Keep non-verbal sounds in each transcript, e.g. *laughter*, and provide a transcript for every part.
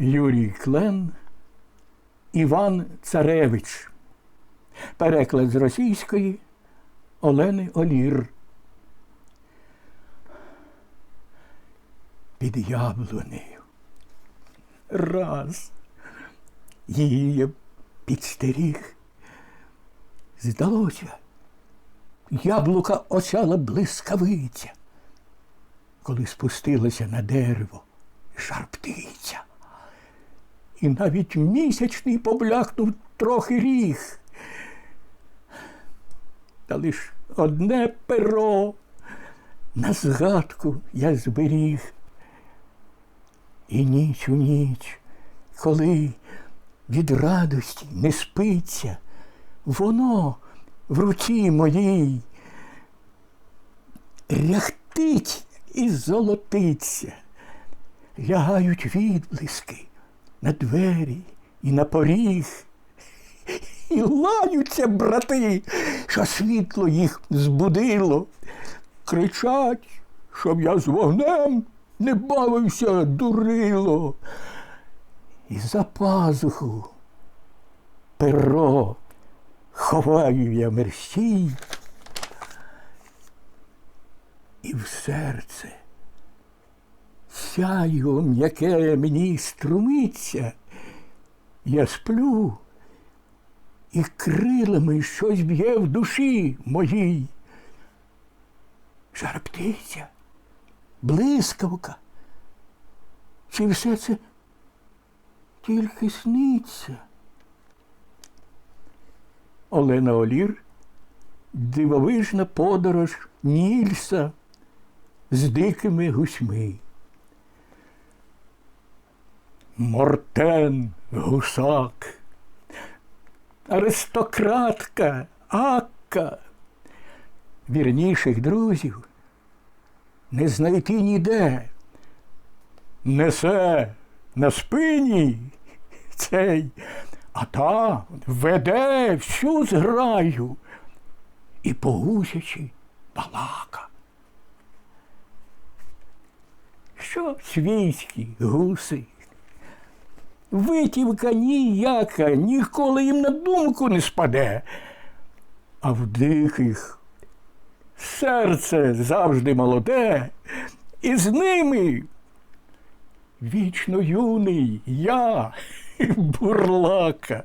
Юрій Клен, Іван Царевич. Переклад з російської Олени Олір. Під яблунею. Раз. Її підстеріг. Здалося, яблука осяла блискавиця, коли спустилася на дерево жар птиця. І навіть місячний побляхнув трохи ріг. Та лиш одне перо на згадку я зберіг. І ніч у ніч, коли від радості не спиться, воно в руці моїй ряхтить і золотиться, лягають відблиски на двері і на поріг. І лаються брати, що світло їх збудило, кричать, щоб я з вогнем не бавився, дурило. І за пазуху перо ховаю я мерщій, і в серце сяйво м'яке мені струмиться, я сплю, і крилами щось б'є в душі моїй. Жар птиця, блискавка. Чи все це тільки сниться? Олена Олір, дивовижна подорож Нільса з дикими гусьми. Мортен гусак, аристократка, Акка. Вірніших друзів не знайти ніде. Несе на спині цей, а та веде всю зграю і по гусячі балака. Що свійські гуси? Витівка ніяка, ніколи їм на думку не спаде. А в диких серце завжди молоде, і з ними вічно юний я *laughs* бурлака.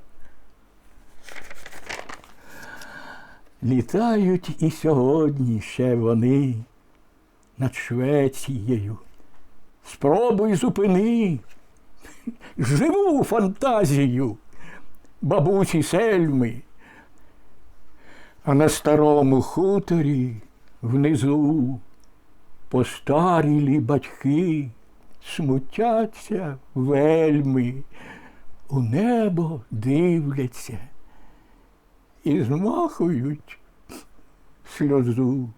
Літають і сьогодні ще вони над Швецією. Спробуй зупини живу фантазію бабусі сельми. А на старому хуторі внизу постарілі батьки смутяться вельми, у небо дивляться і змахують сльозу.